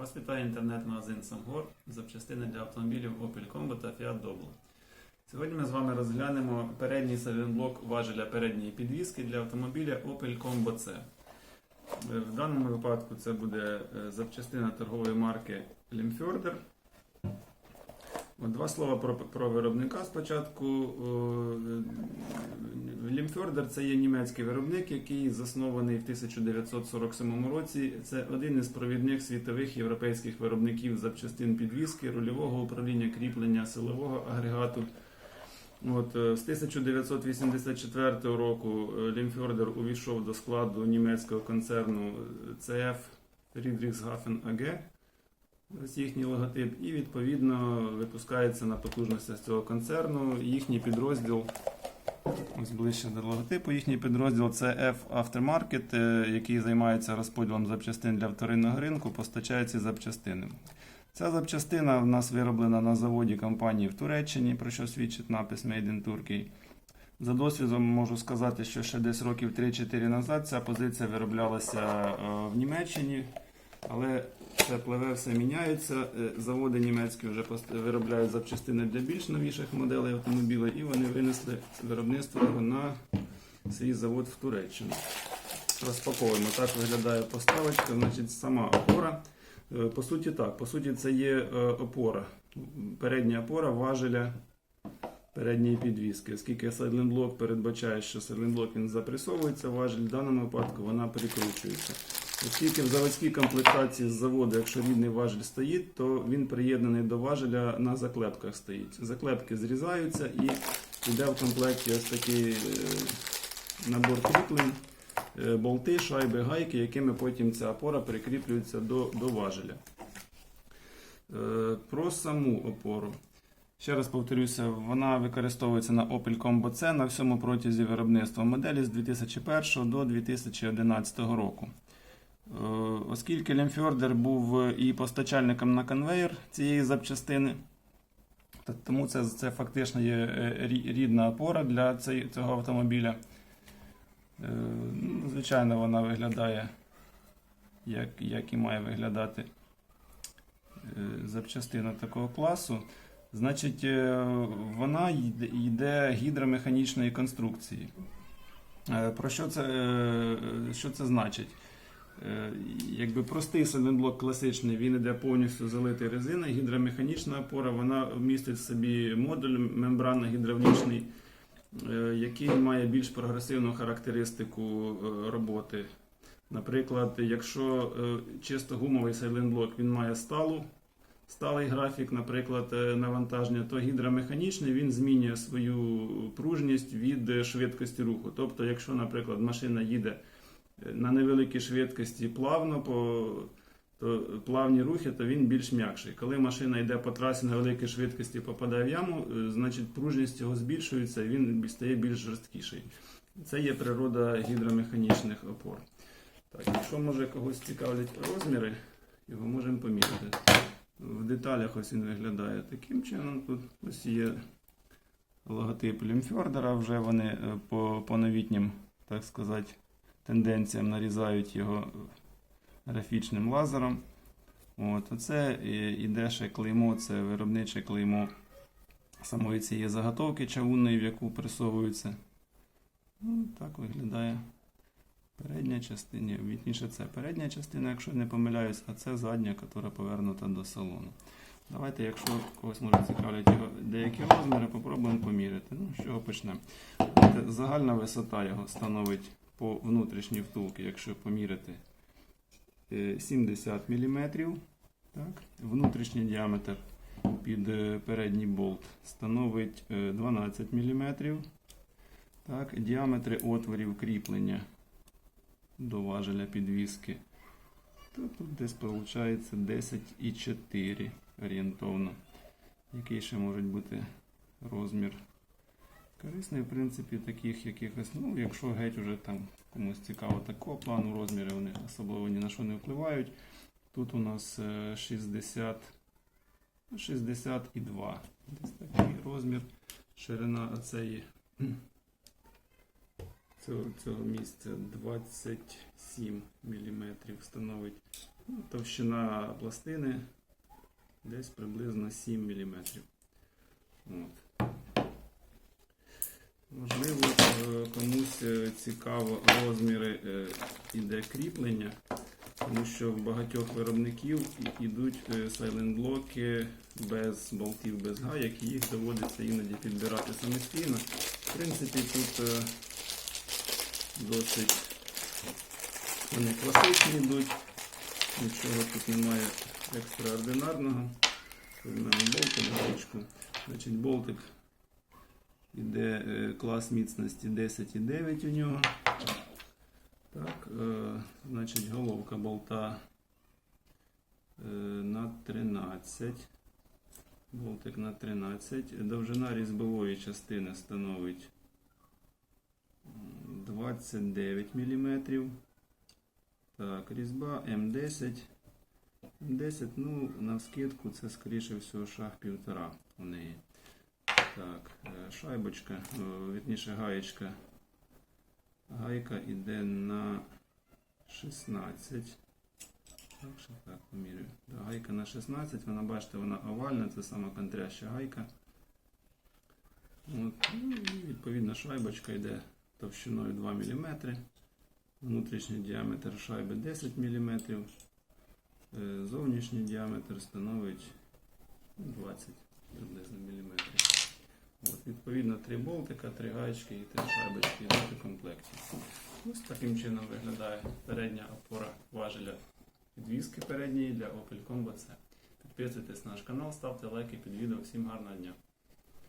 Вас вітає інтернет-магазин Самгор, запчастини для автомобілів Opel Combo та Fiat Doblo. Сьогодні ми з вами розглянемо передній савінблок важеля передньої підвіски для автомобіля Opel Combo C. Е, В даному випадку це буде е, запчастина торгової марки Limfjorder. Два слова про, про виробника спочатку. Лімфьордер це є німецький виробник, який заснований в 1947 році. Це один із провідних світових європейських виробників запчастин підвіски, рульового управління кріплення силового агрегату. От, е, з 1984 року е, Лімфьордер увійшов до складу німецького концерну CF Friedrichshafen AG. Ось їхній логотип, і відповідно випускається на потужностях цього концерну. Їхній підрозділ, ось ближче до логотипу, їхній підрозділ це F Aftermarket, е, який займається розподілом запчастин для вторинного ринку, постачає ці запчастини. Ця запчастина в нас вироблена на заводі компанії в Туреччині, про що свідчить напис Made in Turkey. За досвідом можу сказати, що ще десь років 3-4 назад ця позиція вироблялася е, в Німеччині, але це пливе, все міняється. Е, Заводи німецькі вже виробляють запчастини для більш новіших моделей автомобілів, і вони винесли виробництво на свій завод в Туреччину. Розпаковуємо. Так виглядає поставочка, значить сама опора. Е, По суті, так, по суті, це є е, опора. Передня опора важеля передньої підвіски. Оскільки сайленблок передбачає, що сайленблок він запресовується, важель в даному випадку вона перекручується. Оскільки в заводській комплектації з заводу, якщо рідний важель стоїть, то він приєднаний до важеля на заклепках стоїть. Заклепки зрізаються і йде в комплекті ось такий е, набор кріплень, е, болти, шайби, гайки, якими потім ця опора прикріплюється до, до важеля. Е, Про саму опору. Ще раз повторюся, вона використовується на Opel Combo C на всьому протязі виробництва моделі з 2001 до 2011 року. Е, Оскільки Лемфьордер був і постачальником на конвейер цієї запчастини, тому це, це фактично є е, рідна опора для цього автомобіля. Е, ну, Звичайно, вона виглядає, як, як і має виглядати е, запчастина такого класу. Значить, е, вона йде- гідромеханічної конструкції. Е, Про що це, е, що це значить? Е, Якби простий сайлентблок класичний, він іде повністю залитий резиною. Гідромеханічна опора, вона містить в собі модуль мембранно-гідравлічний, е, який має більш прогресивну характеристику е, роботи. Наприклад, якщо чисто гумовий сайлентблок він має сталу, сталий графік, наприклад, навантаження, то гідромеханічний він змінює свою пружність від швидкості руху. Тобто, якщо, наприклад, машина їде на невеликій швидкості плавно, по, то плавні рухи, то він більш м'якший. Коли машина йде по трасі на великій швидкості, попадає в яму, е, значить пружність його збільшується, і він стає більш жорсткіший. Це є природа гідромеханічних опор. Так, якщо може когось цікавлять розміри, його можемо поміряти. В деталях ось він виглядає таким чином. Тут ось є логотип Лімфьордера, вже вони е, по, по новітнім, так сказати, тенденціям нарізають його графічним лазером. От, оце іде клеймо, це виробниче клеймо самої цієї заготовки чавунної, в яку пресовується. Ну, так виглядає передня частина, вітніше це передня частина, якщо не помиляюсь, а це задня, яка повернута до салону. Давайте, якщо когось може цікавлять його деякі розміри, попробуємо поміряти. Ну, з чого почнемо? Загальна висота його становить по внутрішній втулці, якщо поміряти е, 70 мм. Так? Внутрішній діаметр під е, передній болт становить е, 12 мм. Так? Діаметри отворів кріплення до важеля підвіски. То тут десь виходить 10,4 орієнтовно. Який ще може бути розмір? Корисний, в принципі, таких якихось, ну, якщо геть уже там комусь цікаво такого плану, розміри вони особливо ні на що не впливають. Тут у нас е, 60, ну, 62. Десь такий розмір. Ширина оцеї цього, цього місця 27 мм становить. Ну, Товщина пластини десь приблизно 7 мм. От. Можливо, е, комусь е, цікаво розміри е, іде кріплення, тому що в багатьох виробників ідуть сайлент-блоки без болтів, без гаяк, і їх доводиться іноді підбирати самостійно. В принципі, тут досить вони класичні йдуть, нічого тут немає екстраординарного. Візьмемо болтик. Значить, болтик іде е, клас міцності 10,9 у нього. Так, е, значить, головка болта е, на 13. Болтик на 13. Довжина різьбової частини становить 29 мм. Так, різьба М10. М10, ну, на скидку це скоріше всього шаг півтора у неї. Так, е, шайбочка, е, вірніше гаєчка. Гайка йде на 16. Так, що так, помірюю. Гайка на 16, вона бачите, вона овальна, це сама контряща гайка. От, ну, і відповідно шайбочка йде товщиною 2 мм. Внутрішній діаметр шайби 10 мм. Е, Зовнішній діаметр становить ну, 20 приблизно міліметрів. От, відповідно, три болтика, три гаєчки і три шайбочки йдуть комплекті. Ось таким чином виглядає передня опора важеля підвіски передньої для Opel Combo C. Підписуйтесь на наш канал, ставте лайки під відео. Всім гарного дня!